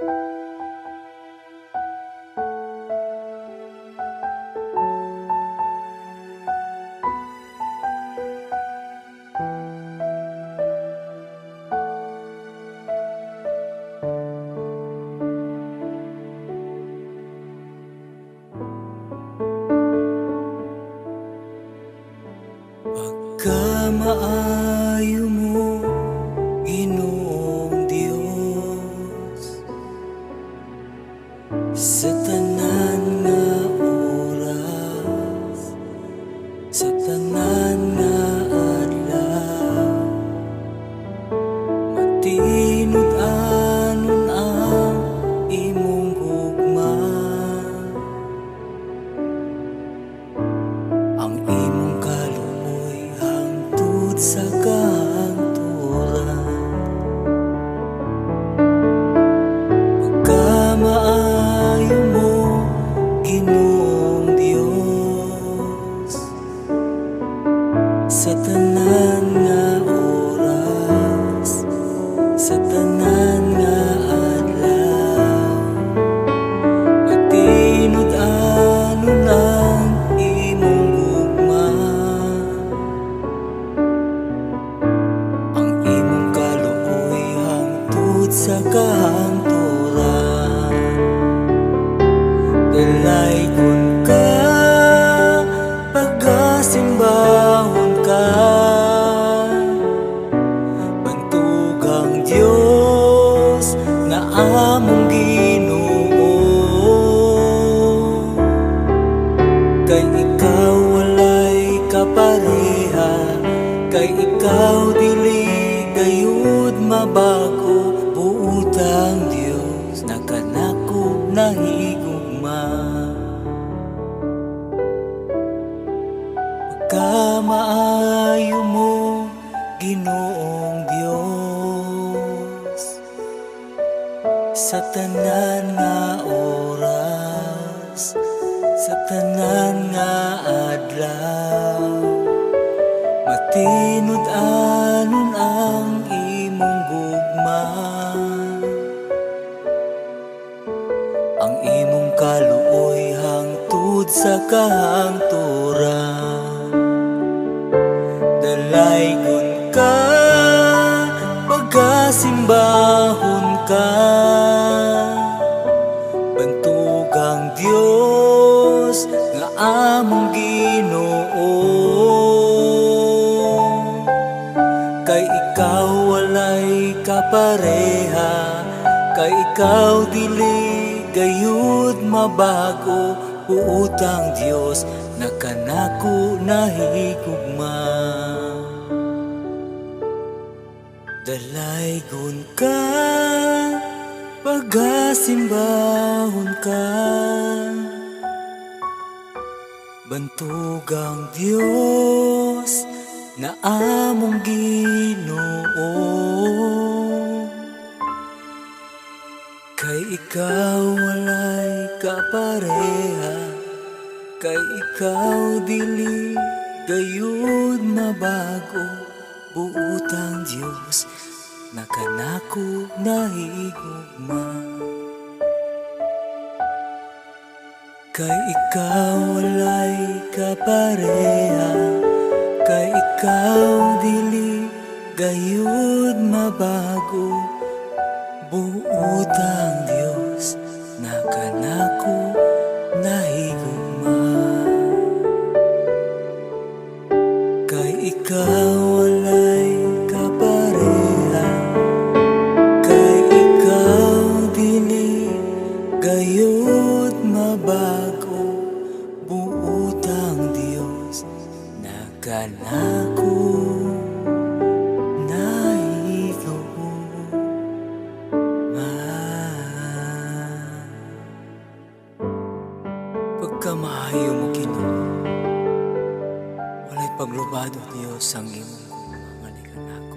Pagka maayo mo, hangtod hangtod sa kahangturan Dalaygon ka Pagkasimbahon ka. Bantugang Diyos na among Ginoo Kay ikaw walay kapareha Kay ikaw dili gayud mabago kanako nahigugma Pagka maayo mo Ginoong Dios Sa tanan nga oras Sa tanan nga adlaw Matinod anon kaluoy hangtod sa kahangturan Dalaygon ka Pagkasimbahon ka. Bantugang Diyos Nga among Ginoo. Kay ikaw walay kapareha Kay ikaw dili gayud mabago Puutang Diyos na kanako nahigugma Dalaygon ka Pagasimbahon ka. Bantugang Diyos na among Ginoo ikaw walay kapareha. Kay ikaw dili gayud mabago Buutang Diyos na kanako Kay ikaw walay kapareha. Kay ikaw dili gayud mabago Buutang Diyos na kanako nahigugma Kay ikaw walay kapareha. Kay ikaw dili gayud mabago Buutang Diyos na kanako Maayo mo Ginoo. Walay paglubado Dios ang imong mga anak.